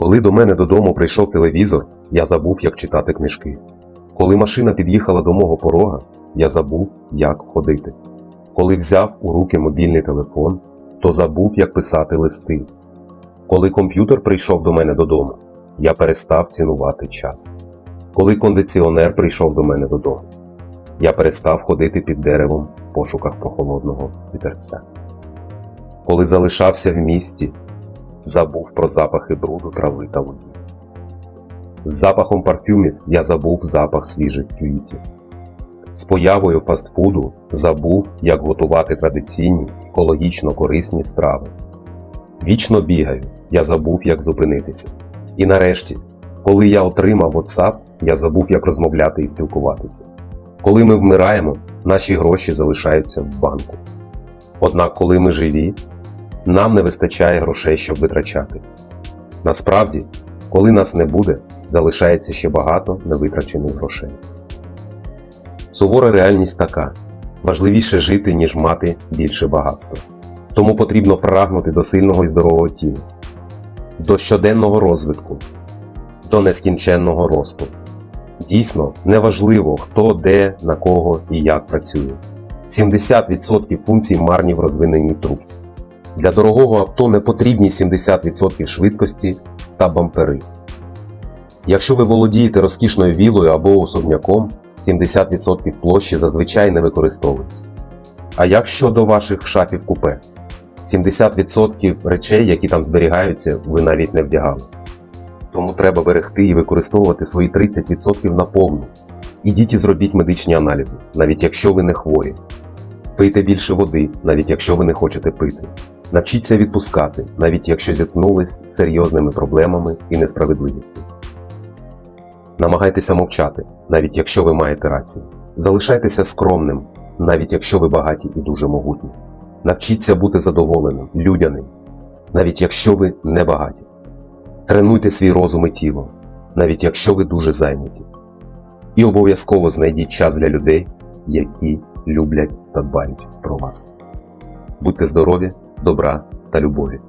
Коли до мене додому прийшов телевізор, я забув, як читати книжки. Коли машина під'їхала до мого порога, я забув, як ходити. Коли взяв у руки мобільний телефон, то забув, як писати листи. Коли комп'ютер прийшов до мене додому, я перестав цінувати час. Коли кондиціонер прийшов до мене додому, я перестав ходити під деревом в пошуках прохолодного вітерця. Коли залишався в місті, забув про запахи бруду, трави та лугів. З запахом парфюмів я забув запах свіжих квітів. З появою фастфуду забув, як готувати традиційні, екологічно корисні страви. Вічно бігаю, я забув, як зупинитися. І нарешті, коли я отримав WhatsApp, я забув, як розмовляти і спілкуватися. Коли ми вмираємо, наші гроші залишаються в банку. Однак, коли ми живі, нам не вистачає грошей, щоб витрачати. Насправді, коли нас не буде, залишається ще багато невитрачених грошей. Сувора реальність така: важливіше жити, ніж мати більше багатства. Тому потрібно прагнути до сильного і здорового тіла, до щоденного розвитку, до нескінченного росту. Дійсно, неважливо, хто де, на кого і як працює. 70% функцій марні в розвиненій трубці. Для дорогого авто не потрібні 70% швидкості та бампери. Якщо ви володієте розкішною вілою або особняком, 70% площі зазвичай не використовується. А як щодо ваших шафів купе? 70% речей, які там зберігаються, ви навіть не вдягали. Тому треба берегти і використовувати свої 30% наповну. Ідіть і зробіть медичні аналізи, навіть якщо ви не хворі. Пийте більше води, навіть якщо ви не хочете пити. Навчіться відпускати, навіть якщо зіткнулись з серйозними проблемами і несправедливістю. Намагайтеся мовчати, навіть якщо ви маєте рацію. Залишайтеся скромним, навіть якщо ви багаті і дуже могутні. Навчіться бути задоволеним, людяним, навіть якщо ви не багаті. Тренуйте свій розум і тіло, навіть якщо ви дуже зайняті. І обов'язково знайдіть час для людей, які люблять та дбають про вас. Будьте здорові, добра та любові.